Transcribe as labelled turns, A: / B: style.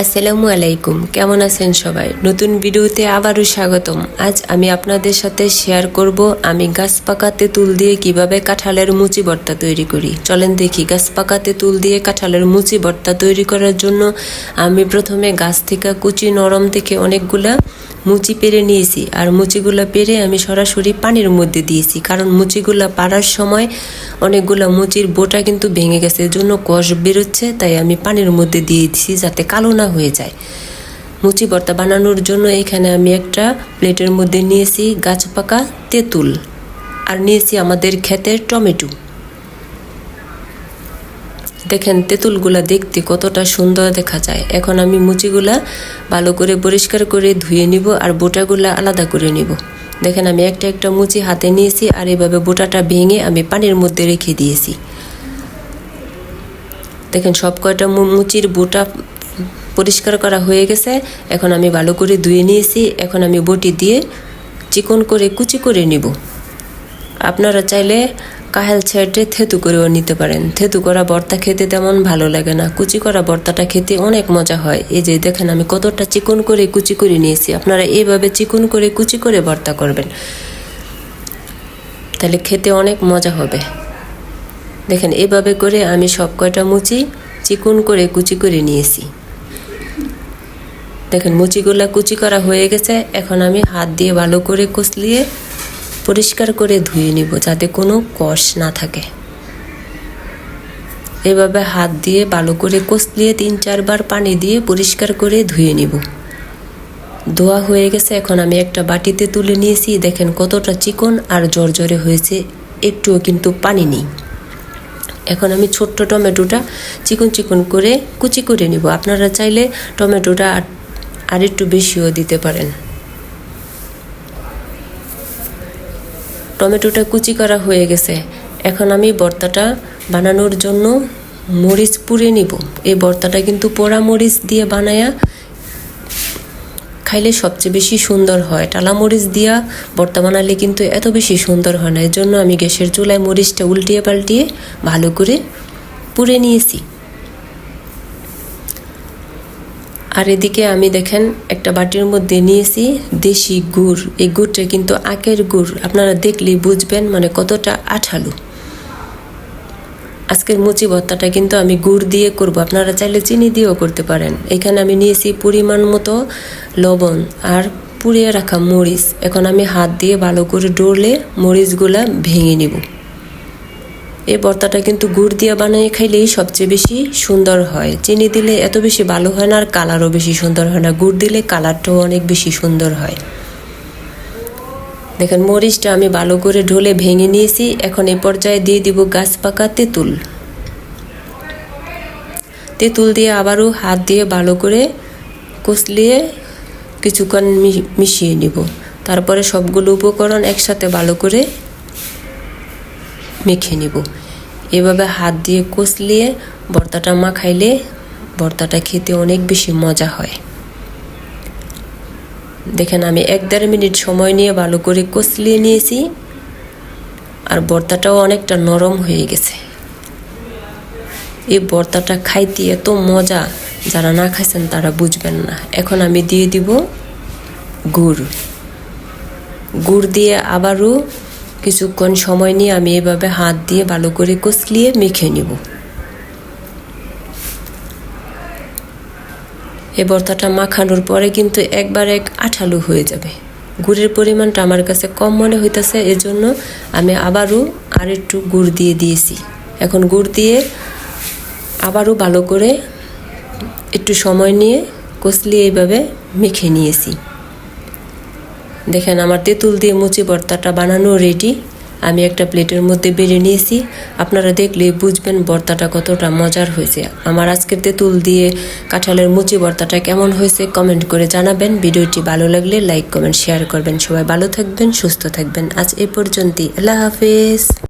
A: আসসালামু আলাইকুম। কেমন আছেন সবাই? নতুন ভিডিওতে আবারও স্বাগতম। আজ আমি আপনাদের সাথে শেয়ার করব আমি গাছ পাকা তেঁতুল দিয়ে কীভাবে কাঁঠালের মুচি ভর্তা তৈরি করি। চলেন দেখি গাছ পাকা তেঁতুল দিয়ে কাঁঠালের মুচি ভর্তা তৈরি করার জন্য আমি প্রথমে গাছ থেকে কুচি নরম থেকে অনেকগুলা মুচি পেরে নিয়েছি। আর মুচিগুলো পেরে আমি সরাসরি পানির মধ্যে দিয়েছি। কারণ মুচিগুলো পাড়ার সময় অনেকগুলো মুচির বোটা কিন্তু ভেঙে গেছে। এর জন্য কষ বেরোচ্ছে, তাই আমি পানির মধ্যে দিয়েছি যাতে কালো না হয়ে যায়। মুচি ভর্তা বানানোর জন্য এখানে আমি একটা প্লেটের মধ্যে নিয়েছি গাছ পাকা তেঁতুল আর নিয়েছি আমাদের ক্ষেতের টমেটো। দেখেন তেঁতুলগুলা দেখতে কতটা সুন্দর দেখা যায়। এখন আমি মুচিগুলা ভালো করে পরিষ্কার করে ধুয়ে নিব আর বোটাগুলা আলাদা করে নিব। দেখেন আমি একটা একটা মুচি হাতে নিয়েছি আর এভাবে বোটাটা ভেঙে আমি পানির মধ্যে রেখে দিয়েছি। দেখেন সব কয়টা মুচির বোটা পরিষ্কার করা হয়ে গেছে। এখন আমি ভালো করে ধুয়ে নিয়েছি। এখন আমি বটি দিয়ে চিকন করে কুচি করে নিব। আপনারা চাইলে কাহেল ছেড়ে থেতু করেও নিতে পারেন। থেতু করা ভর্তা খেতে তেমন ভালো লাগে না। কুচি করা ভর্তাটা খেতে অনেক মজা হয়। এই যে দেখেন আমি কতটা চিকন করে কুচি করে নিয়েছি। আপনারা এইভাবে চিকন করে কুচি করে ভর্তা করবেন। তাহলে খেতে অনেক মজা হবে। দেখেন এভাবে করে আমি সব কয়টা মুচি চিকন করে কুচি করে নিয়েছি। দেখেন মুচিগুলা কুচি করা হয়ে গেছে। এখন আমি হাত দিয়ে ভালো করে কষলিয়ে পরিষ্কার করে ধুয়ে নিব যাতে কোনো কষ না থাকে। এভাবে হাত দিয়ে ভালো করে কষলিয়ে তিন চারবার পানি দিয়ে পরিষ্কার করে ধুয়ে নিব। ধোয়া হয়ে গেছে, এখন আমি একটা বাটিতে তুলে নিয়েছি। দেখেন কতটা চিকন আর জর্জরে হয়েছে, একটুও কিন্তু পানি নেই। এখন আমি ছোট্ট টমেটোটা চিকন চিকন করে কুচি করে নিব। আপনারা চাইলে টমেটোটা আর একটু বেশিও দিতে পারেন। টমেটোটা কুচি করা হয়ে গেছে। এখন আমি ভর্তাটা বানানোর জন্য মরিচ পুড়ে নিব। এই ভর্তাটা কিন্তু পোড়া মরিচ দিয়ে বানায়া খাইলে সবচেয়ে বেশি সুন্দর হয়। টালা মরিচ দিয়া ভর্তা বানালে কিন্তু এত বেশি সুন্দর হয় না। এর জন্য আমি গ্যাসের চুলায় মরিচটা উল্টিয়ে পাল্টিয়ে ভালো করে পুড়ে নিয়েছি। আর এদিকে আমি দেখেন একটা বাটির মধ্যে নিয়েছি দেশি গুড়। এই গুড়টা কিন্তু আখের গুড়। আপনারা দেখলেই বুঝবেন মানে কতটা আঠালো। আজকের মুচি ভর্তাটা কিন্তু আমি গুড় দিয়ে করব। আপনারা চাইলে চিনি দিয়েও করতে পারেন। এখানে আমি নিয়েছি পরিমাণ মতো লবণ আর পুড়িয়ে রাখা মরিচ। এখন আমি হাত দিয়ে ভালো করে ডরলে মরিচগুলা ভেঙে নিব। এই ভর্তাটা কিন্তু গুড় দিয়ে বানিয়ে খাইলেই সবচেয়ে বেশি সুন্দর হয়। চিনি দিলে এত বেশি ভালো হয় না, আর কালারও বেশি সুন্দর হয় না। গুড় দিলে কালারটাও অনেক বেশি সুন্দর হয়। দেখেন, মরিচটা আমি ভালো করে ঢোলে ভেঙে নিয়েছি। এখন এই পর্যায়ে দিয়ে দিব গাছ পাকা তেঁতুল। তেঁতুল দিয়ে আবারও হাত দিয়ে ভালো করে কষলিয়ে কিছুক্ষণ মিশিয়ে নিব। তারপরে সবগুলো উপকরণ একসাথে ভালো করে মেখে নিব। এভাবে হাত দিয়ে কষলিয়ে ভর্তাটা মাখাইলে ভর্তাটা খেতে অনেক বেশি মজা হয়। দেখেন আমি এক দেড় মিনিট সময় নিয়ে ভালো করে কষলিয়ে নিয়েছি আর ভর্তাটাও অনেকটা নরম হয়ে গেছে। এই ভর্তাটা খাইতে এত মজা, যারা না খাইছেন তারা বুঝবেন না। এখন আমি দিয়ে দিব গুড়। গুড় দিয়ে আবারও কিছুক্ষণ সময় নিয়ে আমি এভাবে হাত দিয়ে ভালো করে কষলিয়ে মেখে নিব। এই ভর্তাটা মাখানোর পরে কিন্তু একবার এক আঠালো হয়ে যাবে। গুড়ের পরিমাণটা আমার কাছে কম মনে হইতেছে, এজন্য আমি আবারও আর একটু গুড় দিয়ে দিয়েছি। এখন গুড় দিয়ে আবারও ভালো করে একটু সময় নিয়ে কষলিয়ে এইভাবে মেখে নিয়েছি। দেখেন আমার তেঁতুল দিয়ে মুচি ভর্তাটা বানানো রেডি আমি একটা প্লেটের মধ্যে বেড়ে নিয়েছি। আপনারা দেখলে বুঝবেন ভর্তাটা কতটা মজার হয়েছে। আমার আজকের তেঁতুল দিয়ে কাঁঠালের মুচি ভর্তাটা কেমন হয়েছে কমেন্ট করে জানাবেন। ভিডিওটি ভালো লাগলে লাইক কমেন্ট শেয়ার করবেন। সবাই ভালো থাকবেন, সুস্থ থাকবেন। আজ এ পর্যন্তই। আল্লাহ হাফেজ।